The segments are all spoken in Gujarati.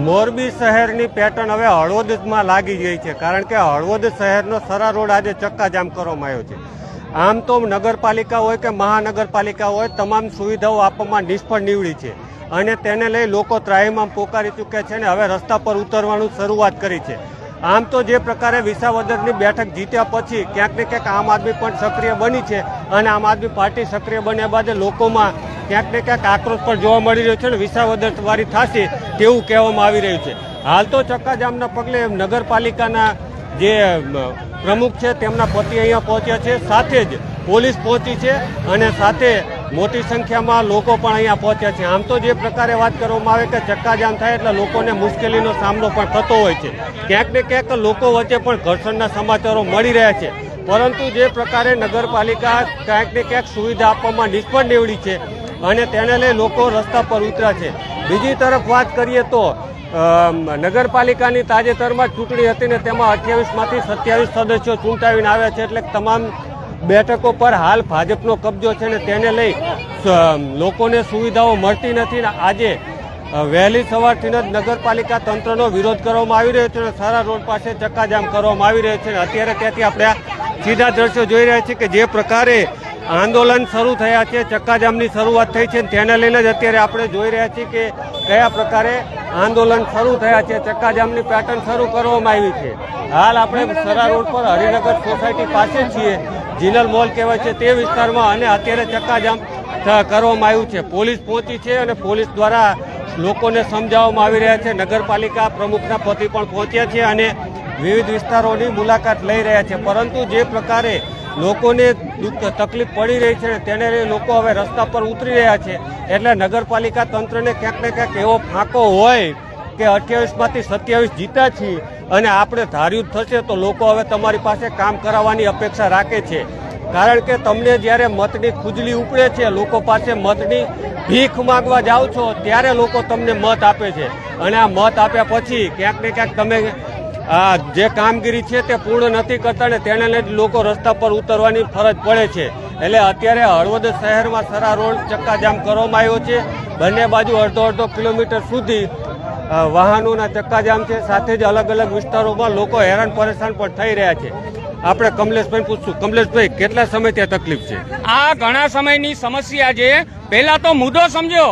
મોરબી શહેરની પેટર્ન હવે હળવદમાં લાગી ગઈ છે, કારણ કે હળવદ શહેરનો સરા રોડ આજે ચક્કાજામ કરવામાં આવ્યો છે. આમ તો નગરપાલિકા હોય કે મહાનગરપાલિકા હોય, તમામ સુવિધાઓ આપવામાં નિષ્ફળ નીવડી છે અને તેને લઈ લોકો ત્રાહીમામ પોકારી ચૂક્યા છે અને હવે રસ્તા પર ઉતરવાનું શરૂઆત કરી છે. આમ તો જે પ્રકારે વિસાવદરની બેઠક જીત્યા પછી ક્યાંક ને ક્યાંક આમ આદમી પણ સક્રિય બની છે અને આમ આદમી પાર્ટી સક્રિય બન્યા બાદ લોકોમાં ક્યાંક ને ક્યાંક આક્રોશ પણ જોવા મળી રહ્યો છે અને વિસાવદર વારી થશે તેવું કહેવામાં આવી રહ્યું છે. હાલ તો ચક્કાજામના પગલે નગરપાલિકાના જે પ્રમુખ છે તેમના પતિ અહીંયા પહોંચ્યા છે. સાથે જ પોલીસ પહોંચી છે અને સાથે મોટી સંખ્યામાં લોકો પણ અહીંયા પહોંચ્યા છે. આમ તો જે પ્રકારે વાત કરવામાં આવે કે ચક્કાજામ થાય એટલે લોકોને મુશ્કેલીનો સામનો પણ થતો હોય છે. ક્યાંક ને ક્યાંક લોકો વચ્ચે પણ ઘર્ષણના સમાચારો મળી રહ્યા છે. પરંતુ જે પ્રકારે નગરપાલિકા ક્યાંક ને ક્યાંક સુવિધા આપવામાં નિષ્ફળ નીવડી છે અને તેને લઈ લોકો રસ્તા પર ઉતર્યા છે. બીજી તરફ વાત કરીએ તો નગરપાલિકાની તાજેતરમાં ચૂંટણી હતી ને તેમાં અઠ્યાવીસમાંથી સત્યાવીસ સદસ્યો ચૂંટાવીને આવ્યા છે એટલે તમામ બેઠકો પર હાલ ભાજપનો કબજો છે ને તેને લઈ લોકોને સુવિધાઓ મળતી નથી ને આજે વહેલી સવારથી જ નગરપાલિકા તંત્રનો વિરોધ કરવામાં આવી રહ્યો છે અને સારા રોડ પાસે ચક્કાજામ કરવામાં આવી રહ્યો છે અત્યારે ત્યાંથી આપણે સીધા દ્રશ્યો જોઈ રહ્યા છીએ કે જે પ્રકારે આંદોલન શરૂ થયા છે, ચક્કાજામની શરૂઆત થઈ છે તેને લઈને જ અત્યારે આપણે જોઈ રહ્યા છીએ કે કયા પ્રકારે આંદોલન શરૂ થયા છે, ચક્કાજામની પેટર્ન શરૂ કરવામાં આવી છે. હાલ આપણે સરા રોડ પર હરિનગર સોસાયટી પાસે છીએ. જિનલ મોલ કહેવાય છે તે વિસ્તારમાં અને અત્યારે ચક્કાજામ કરવામાં આવ્યું છે. પોલીસ પહોંચી છે અને પોલીસ દ્વારા લોકોને સમજાવવામાં આવી રહ્યા છે. નગરપાલિકા પ્રમુખના પતિ પણ પહોંચ્યા છે અને વિવિધ વિસ્તારોની મુલાકાત લઈ રહ્યા છે. પરંતુ જે પ્રકારે લોકોને તકલીફ પડી રહી છે તેને લોકો હવે રસ્તા પર ઉતરી રહ્યા છે. એટલે નગરપાલિકા તંત્રને ક્યાંક ને ક્યાંક એવો ફાંકો હોય કે અઠ્યાવીસમાંથી સત્યાવીસ જીતા છીએ અને આપણે ધાર્યું થશે તો લોકો હવે તમારી પાસે કામ કરાવવાની અપેક્ષા રાખે છે. કારણ કે તમને જ્યારે મતની ખુજલી ઉપડે છે, લોકો પાસે મતની ભીખ માગવા જાઓ છો, ત્યારે લોકો તમને મત આપે છે. અને આ મત આપ્યા પછી ક્યાંક ને ક્યાંક તમે આ જે કામગીરી છે તે પૂર્ણ નથી કરતા અને તેને જ લોકો રસ્તા પર ઉતરવાની ફરજ પડે છે. એટલે અત્યારે હળવદ શહેરમાં સરા રોડ ચક્કાજામ કરવામાં આવ્યો છે. બંને બાજુ અડધો અડધો કિલોમીટર સુધી વાહનોના ચક્કાજામ છે. સાથે જ અલગ અલગ વિસ્તારોમાં લોકો હેરાન પરેશાન પણ થઈ રહ્યા છે. આપણે કમલેશભાઈ પૂછશું, કમલેશભાઈ, કેટલા સમયથી આ તકલીફ છે? આ ઘણા સમયની સમસ્યા છે. પહેલા તો મુદ્દો સમજો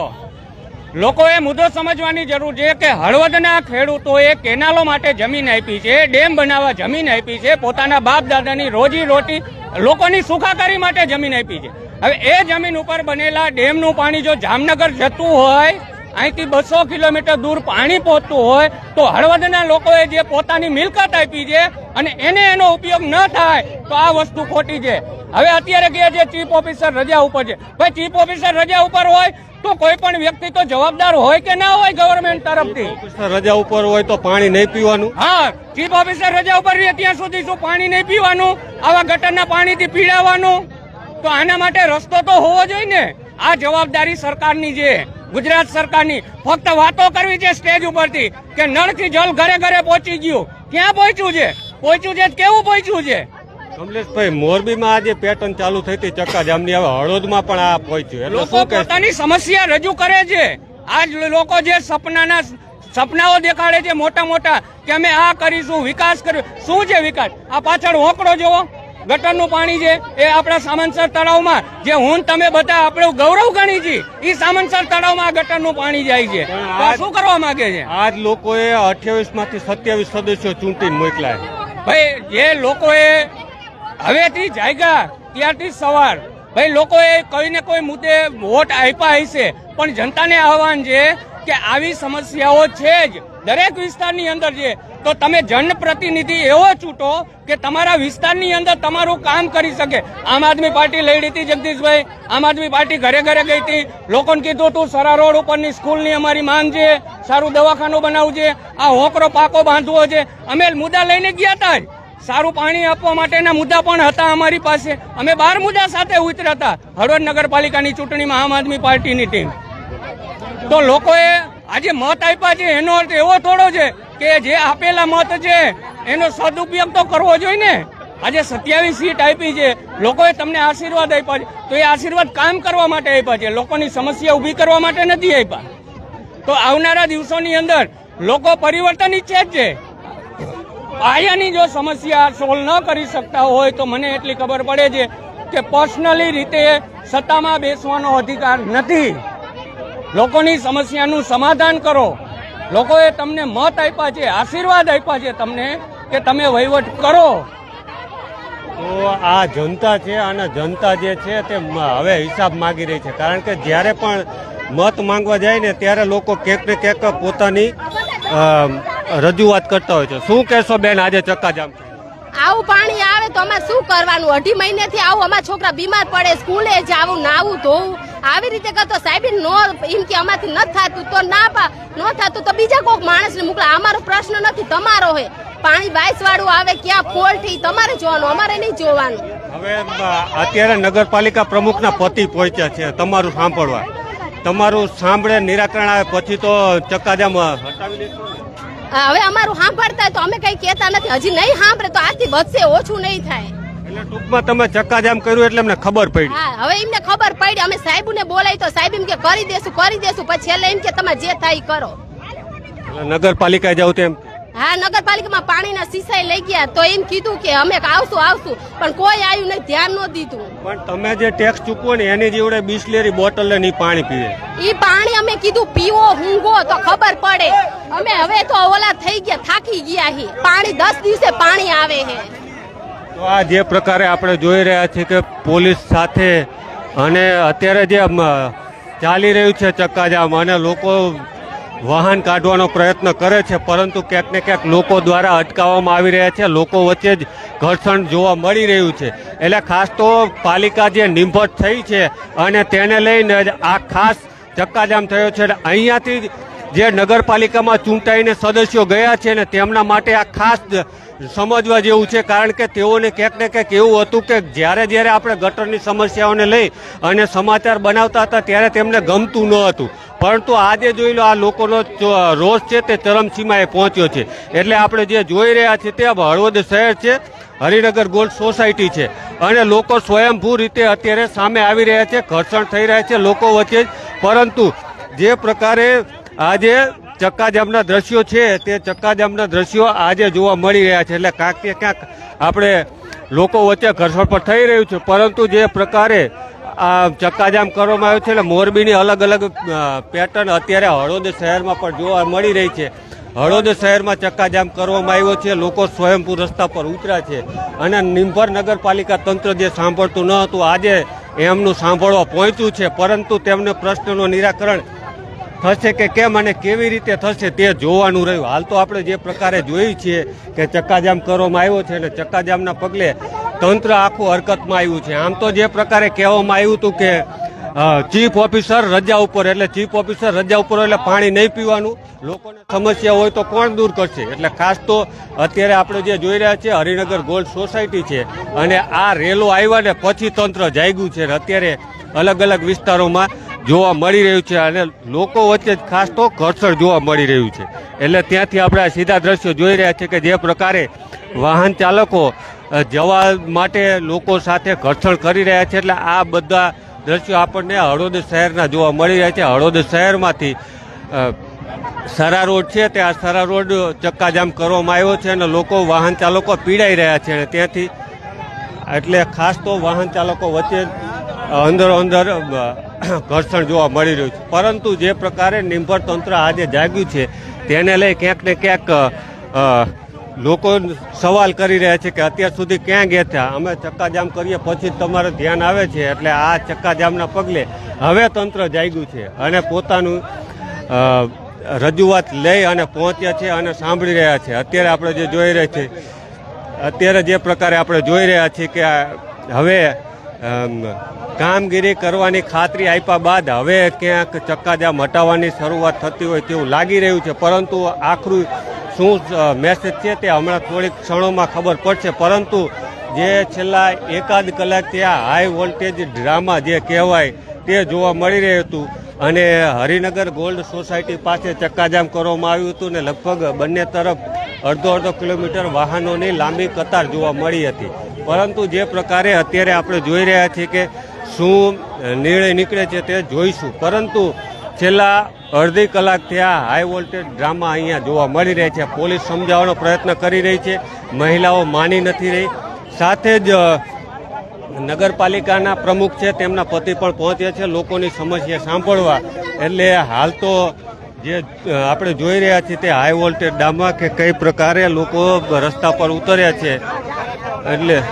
લોકોએ મુદ્દો સમજવાની જરૂર છે કે હળવદના ખેડૂતોએ કેનાલો માટે જમીન આપી છે, ડેમ બનાવવા જમીન આપી છે, પોતાના બાપ દાદાની રોજી રોટી લોકોની સુખાકારી માટે જમીન આપી છે. હવે એ જમીન ઉપર બનેલા ડેમનું પાણી જો જામનગર જતું હોય, અહીંથી બસો કિલોમીટર દૂર પાણી પહોંચતું હોય, તો હળવદના લોકોએ જે પોતાની મિલકત આપી છે અને એને એનો ઉપયોગ ન થાય, તો આ વસ્તુ ખોટી છે. હવે અત્યારે કહે છે ચીફ ઓફિસર રજા ઉપર છે. ભાઈ, ચીફ ઓફિસર રજા ઉપર હોય તો કોઈ પણ વ્યક્તિ તો જવાબદાર હોય કે ના હોય ગવર્મેન્ટ તરફથી? રજા ઉપર હોય તો પાણી નહીં પીવાનું. હા ચીફ ઓફિસર રજા ઉપર રહે ત્યાં સુધી શું પાણી નહીં પીવાનું? આવા ગટરના પાણીથી પીડાવાનું? તો આના માટે રસ્તો તો હોવો જોઈએ ને. આ જવાબદારી સરકારની છે. ગુજરાત સરકારની. ફક્ત વાતો કરવી છે સ્ટેજ ઉપરથી કે નળથી જલ ઘરે ઘરે પહોંચી ગયું. ક્યાં પહોંચ્યું છે? પહોંચ્યું છે કેવું પહોંચ્યું છે? કમલેશભાઈ મોરબીમાં આજે પેટર્ન ચાલુ થઈ હતી ચક્કાજામની હવે હળોદમાં પણ આ પહોંચ્યું એટલે લોકો શું કે પોતાની સમસ્યા રજૂ કરે છે. આજ લોકો જે સપનાના સપનાઓ દેખાડે છે મોટા મોટા કે અમે આ કરીશું વિકાસ કર્યો. શું છે વિકાસ? આ પાછળ હોકડો જોવો. ગટરનું પાણી છે એ આપણા સામંતસર તળાવમાં. જે હું તમે બધા આપણું ગૌરવ ગણી છીએ એ સામંતસર તળાવમાં આ ગટરનું પાણી જાય છે. તો આ શું કરવા માંગે છે? આજ લોકોએ અઠ્યાવીસમાંથી સત્યાવીસ સદસ્યો ચૂંટીને મોકલાય. ભાઈ જે લોકોએ હવેથી જાગ્યા ત્યારથી સવાર. ભાઈ, લોકોએ કોઈ ને કોઈ મુદ્દે વોટ આપ્યા હશે, પણ જનતાને આહવાન છે કે આવી સમસ્યાઓ છે જ. દરેક વિસ્તારની અંદર છે. તો તમે જનપ્રતિનિધિ એવો ચૂંટો કે તમારા વિસ્તારની અંદર તમારું કામ કરી શકે. આમ આદમી પાર્ટી લઈ હતી જગદીશભાઈ. આમ આદમી પાર્ટી ઘરે ઘરે ગઈ હતી. લોકોને કીધું, તું સરા રોડ ઉપરની સ્કૂલની અમારી માંગ છે. સારું દવાખાનું બનાવવું છે આ હોકરો પાકો બાંધવો છે. અમે મુદ્દા લઈને ગયા હતા જ. સારું પાણી આપવા માટેના મુદ્દા પણ હતા અમારી પાસે. અમે બાર મુદ્દા સાથે ઉતર્યા હતા. હળવદ નગરપાલિકાની ચૂંટણીમાં આમ આદમી પાર્ટીની ટીમ. તો લોકોએ આજે મત આપ્યા છે, એનો અર્થ એવો થોડો છે કે જે આપેલા મત છે, એનો સદુપયોગ તો કરવો જોઈએ ને. આજે સત્યાવીસ સીટ આપી છે. લોકોએ તમને આશીર્વાદ આપ્યા છે. તો એ આશીર્વાદ કામ કરવા માટે આપ્યા છે. લોકોની સમસ્યા ઊભી કરવા માટે નથી આપ્યા. તો આવનારા દિવસોની અંદર લોકો પરિવર્તન ઈચ્છે જ છે. પાયાની જો સમસ્યા સોલ્વ ન કરી શકતા હોય તો મને એટલી ખબર પડે છે કે પર્સનલી રીતે સત્તામાં બેસવાનો અધિકાર નથી. લોકોની સમસ્યાનું સમાધાન કરો. લોકોએ તમને મત આપ્યા છે, આશીર્વાદ આપ્યા છે તમને કે તમે વહીવટ કરો. તો આ જનતા છે અને જનતા જે છે તે હવે હિસાબ માંગી રહી છે. કારણ કે જ્યારે પણ મત માંગવા જાય ને ત્યારે લોકો ક્યાંક ને ક્યાંક પોતાની રજૂઆત કરતા હોય છે. શું કહેશો બેન આજે ચક્કાજામ? આવું પાણી આવે તો અમારે શું કરવાનું? અઢી મહિનેથી આવું અમારા છોકરા બીમાર પડે સ્કૂલે જાવું નાવું ધોવું. આવી રીતે કરતો સાહેબ નો એમ કે અમારથી ન થતું તો ના પા ન થતું તો બીજા કોઈક માણસને મોકલા. અમારો પ્રશ્ન નથી તમારો હે પાણી બાઈસ વાળું આવે ક્યાં ફોલ્ટી તમારે જોવાનું અમારે નહીં જોવાનું. હવે અત્યારે નગરપાલિકા પ્રમુખના પતિ પહોંચ્યા છે. તમારું સાંભળવા. તમારું સાંભળે નિરાકરણ આવે પછી તો ચક્કાજામ હટાવી દેશો હવે અમારું સાંભળતા તો અમે કઈ કહેતા નથી. હજી નહીં સાંભળે તો આથી વધશે ઓછું નહીં થાય. એટલે ટૂંકમાં તમે ચક્કાજામ કર્યું એટલે અમને ખબર પડી. હા હવે એમને ખબર પડી. અમે સાહેબને બોલાવી તો સાહેબ એમ કે કરી દેશું કરી દેશું. પછી છેલ્લે એમ કે તમે જે થાય કરો. એટલે નગરપાલિકા જાવ તેમ હા નગરપાલિકામાં પાણીના સીસાઈ લઈ ગયા તો એમ કીધું કે અમે આવશું આવશું. પણ કોઈ આવ્યું નહીં ધ્યાન ન દીધું. પણ તમે જે ટેક્સ ચૂકવો ને એની જેવડે બિસ્લેરી બોટલ ને પાણી પીવે. એ પાણી અમે કીધું પીવો હુંગો તો ખબર પડે. અમે હવે તો ઓલા થઈ ગયા થાકી ગયા હી. પાણી દસ દિવસે પાણી આવે હે. તો આ જે પ્રકારે આપણે જોઈ રહ્યા છીએ કે પોલીસ સાથે અને અત્યારે જે ચાલી રહ્યું છે ચક્કાજામ અને લોકો વાહન કાઢવાનો પ્રયત્ન કરે છે, પરંતુ ક્યાંક ને ક્યાંક લોકો દ્વારા અટકાવવામાં આવી રહ્યા છે. લોકો વચ્ચે જ ઘર્ષણ જોવા મળી રહ્યું છે. એટલે ખાસ તો પાલિકા જે નિંભટ થઈ છે અને તેને લઈને જ આ ખાસ ચક્કાજામ થયો છે. અહીંયાથી જે નગરપાલિકામાં ચૂંટાઈને સદસ્યો ગયા છે ને તેમના માટે આ ખાસ સમજવા જેવું છે, કારણ કે તેઓને ક્યાંક ને ક્યાંક એવું હતું કે જ્યારે જ્યારે આપણે ગટરની સમસ્યાઓને લઈ અને સમાચાર બનાવતા હતા, ત્યારે તેમને ગમતું ન હતું. પરંતુ આજે જોઈ લો આ લોકોનો રોષ છે તે ચરમસીમાએ પહોંચ્યો છે. એટલે આપણે જે જોઈ રહ્યા છીએ તે હળવદ શહેર છે, હરિનગર ગોલ્ડ સોસાયટી છે. અને લોકો સ્વયંભૂ રીતે અત્યારે સામે આવી રહ્યા છે, ઘર્ષણ થઈ રહ્યા છે લોકો વચ્ચે પરંતુ જે પ્રકારે આજે ચક્કાજામના દ્રશ્યો છે, તે ચક્કાજામના દ્રશ્યો આજે જોવા મળી રહ્યા છે. એટલે ક્યાંક ક્યાંક આપણે લોકો વચ્ચે ઘર્ષણ પણ થઈ રહ્યું છે. પરંતુ જે પ્રકારે આ ચક્કાજામ કરવામાં આવ્યો છે એટલે મોરબીની અલગ અલગ પેટર્ન અત્યારે હળોદ શહેરમાં પણ જોવા મળી રહી છે. હળોદ શહેરમાં ચક્કાજામ કરવામાં આવ્યો છે. લોકો સ્વયંપુર રસ્તા પર ઉતર્યા છે. અને નિંભર નગરપાલિકા તંત્ર જે સાંભળતું ન હતું, આજે એમનું સાંભળવા પહોંચ્યું છે. પરંતુ તેમને પ્રશ્નનું નિરાકરણ થશે કે કેમ અને કેવી રીતે થશે તે જોવાનું રહ્યું. હાલ તો આપણે જે પ્રકારે જોયું છીએ કે ચક્કાજામ કરવામાં આવ્યો છે અને ચક્કાજામના પગલે તંત્ર આખું હરકતમાં આવ્યું છે. આમ તો જે પ્રકારે કહેવામાં આવ્યું હતું કે ચીફ ઓફિસર રજા ઉપર, એટલે ચીફ ઓફિસર રજા ઉપર એટલે પાણી નહીં પીવાનું. લોકોને સમસ્યા હોય તો કોણ દૂર કરશે? એટલે ખાસ તો અત્યારે આપણે જે જોઈ રહ્યા છીએ, હરિનગર ગોલ્ડ સોસાયટી છે, અને આ રેલો આવ્યા ને પછી તંત્ર જાગ્યું છે. અત્યારે અલગ અલગ વિસ્તારોમાં જોવા મળી રહ્યું છે, અને લોકો વચ્ચે ખાસ તો ઘર્ષણ જોવા મળી રહ્યું છે. એટલે ત્યાંથી આપણે સીધા દ્રશ્યો જોઈ રહ્યા છીએ કે જે પ્રકારે વાહન ચાલકો જવા માટે લોકો સાથે ઘર્ષણ કરી રહ્યા છે એટલે આ બધા દ્રશ્યો આપણને હળવદ શહેરના જોવા મળી રહ્યા છે. હળવદ શહેરમાંથી સરા રોડ છે તે આ સરા રોડ ચક્કાજામ કરવામાં આવ્યો છે અને લોકો વાહન ચાલકો પીડાઈ રહ્યા છે અને ત્યાંથી એટલે ખાસ તો વાહન ચાલકો વચ્ચે અંદર અંદર ઘર્ષણ જોવા મળી રહ્યું છે. પરંતુ જે પ્રકારે નિંભર તંત્ર આજે જાગ્યું છે, તેને લઈ ક્યાંક ને ક્યાંક લોકો સવાલ કરી રહ્યા છે કે અત્યાર સુધી ક્યાં ગયા હતા અમે ચક્કાજામ કરીએ, પછી તમારું ધ્યાન આવે છે, એટલે આ ચક્કાજામના પગલે હવે તંત્ર જાગ્યું છે અને પોતાનું રજૂઆત લઈ અને પહોંચ્યા છે અને સાંભળી રહ્યા છે. અત્યારે આપણે જે જોઈ રહ્યા છીએ અત્યારે જે પ્રકારે આપણે જોઈ રહ્યા છીએ કે હવે કામગીરી કરવાની ખાતરી આપ્યા બાદ હવે ક્યાંક ચક્કાજામ હટાવવાની શરૂઆત થતી હોય તેવું લાગી રહ્યું છે, પરંતુ આખરું શું મેસેજ છે તે હમણાં થોડીક ક્ષણોમાં ખબર પડશે. પરંતુ જે છેલ્લા એકાદ કલાક ત્યાં હાઈ વોલ્ટેજ ડ્રામા જે કહેવાય તે જોવા મળી રહ્યું હતું. અને હરિનગર ગોલ્ડ સોસાયટી પાસે ચક્કાજામ કરવામાં આવ્યું હતું ને લગભગ બંને તરફ અડધો અડધો કિલોમીટર વાહનોની લાંબી કતાર જોવા મળી હતી. પરંતુ જે પ્રકારે અત્યારે આપણે જોઈ રહ્યા છીએ કે શું નિર્ણય નીકળે છે તે જોઈશું. પરંતુ છેલ્લા અડધી કલાકથી આ હાઈ વોલ્ટેજ ડ્રામા અહીંયા જોવા મળી રહે છે. પોલીસ સમજાવવાનો પ્રયત્ન કરી રહી છે. મહિલાઓ માની નથી રહી. સાથે જ નગરપાલિકાના પ્રમુખ છે, તેમના પતિ પણ પહોંચ્યા છે. લોકોની સમસ્યા સાંભળવા. એટલે હાલ તો જે આપણે જોઈ રહ્યા છીએ તે હાઈ વોલ્ટેજ ડામા કે કઈ પ્રકારે લોકો રસ્તા પર ઉતર્યા છે. એટલે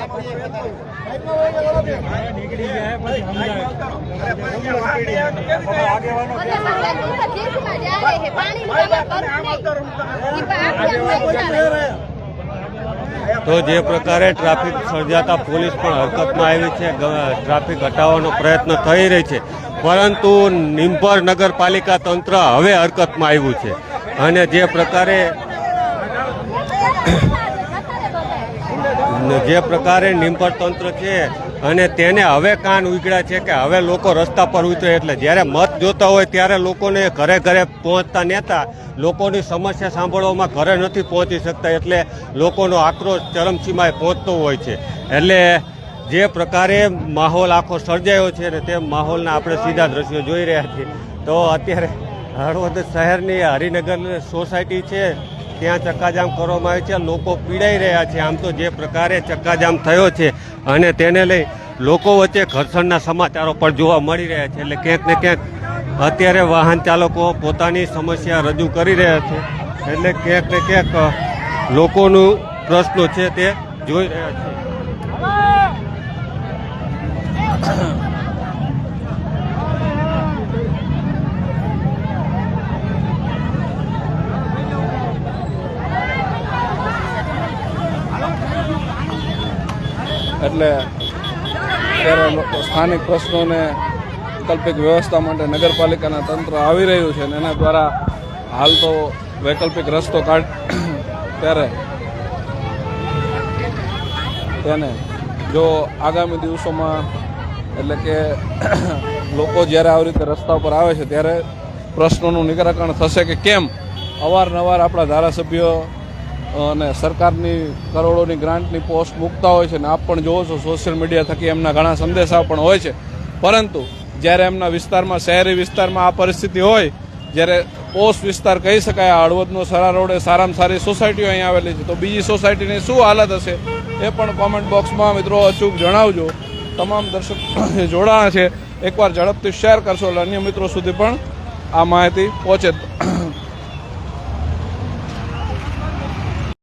તો જે પ્રકારે ટ્રાફિક સર્જાતા પોલીસ પણ હરકતમાં આવી છે ટ્રાફિક હટાવવાનો પ્રયત્ન થઈ રહી છે. પરંતુ નિંભર નગરપાલિકા તંત્ર હવે હરકતમાં આવ્યું છે. અને જે પ્રકારે જે પ્રકારે નિંભર તંત્ર છે અને તેને હવે કાન ઉગડ્યા છે કે હવે લોકો રસ્તા પર ઉતરે એટલે જ્યારે મત જોતા હોય ત્યારે લોકોને ઘરે ઘરે પહોંચતા નેતા લોકોની સમસ્યા સાંભળવામાં ઘરે નથી પહોંચી શકતા એટલે લોકોનો આક્રોશ ચરમસીમાએ પહોંચતો હોય છે. એટલે જે પ્રકારે માહોલ આખો સર્જાયો છે ને તે માહોલના આપણે સીધા દ્રશ્યો જોઈ રહ્યા છીએ. તો અત્યારે હળવદ શહેરની હરિનગર સોસાયટી છે, ત્યાં ચક્કાજામ કરવામાં આવે છે. લોકો પીડાઈ રહ્યા છે. આમ તો જે પ્રકારે ચક્કાજામ થયો છે અને તેને લઈ લોકો વચ્ચે ઘર્ષણના સમાચારો પણ જોવા મળી રહ્યા છે. એટલે ક્યાંક ને ક્યાંક અત્યારે વાહન ચાલકો પોતાની સમસ્યા રજૂ કરી રહ્યા છે. એટલે ક્યાંક ને ક્યાંક લોકોનું પ્રશ્નો છે તે જોઈ રહ્યા છે. એટલે ત્યારે સ્થાનિક પ્રશ્નોને વૈકલ્પિક વ્યવસ્થા માટે નગરપાલિકાના તંત્ર આવી રહ્યું છે અને એના દ્વારા હાલ તો વૈકલ્પિક રસ્તો કાઢ ત્યારે તેને જો આગામી દિવસોમાં એટલે કે લોકો જ્યારે આવી રીતે રસ્તા પર આવે છે ત્યારે પ્રશ્નોનું નિરાકરણ થશે કે કેમ? અવારનવાર આપણા ધારાસભ્યો અને સરકારની કરોડોની ગ્રાન્ટની પોસ્ટ મૂકતા હોય છે ને આપ પણ જોવો છો, સોશિયલ મીડિયા થકી એમના ઘણા સંદેશા પણ હોય છે. પરંતુ જ્યારે એમના વિસ્તારમાં, શહેરી વિસ્તારમાં આ પરિસ્થિતિ હોય, જ્યારે પોસ્ટ વિસ્તાર કહી શકાય, આ હળવદનો સરા રોડે સારામાં સારી સોસાયટીઓ અહીં આવેલી છે, તો બીજી સોસાયટીની શું હાલત હશે એ પણ કોમેન્ટ બોક્સમાં મિત્રો અચૂક જણાવજો. તમામ દર્શક જોડાણા છે. એકવાર ઝડપથી શેર કરશો, એટલે અન્ય મિત્રો સુધી પણ આ માહિતી પહોંચે.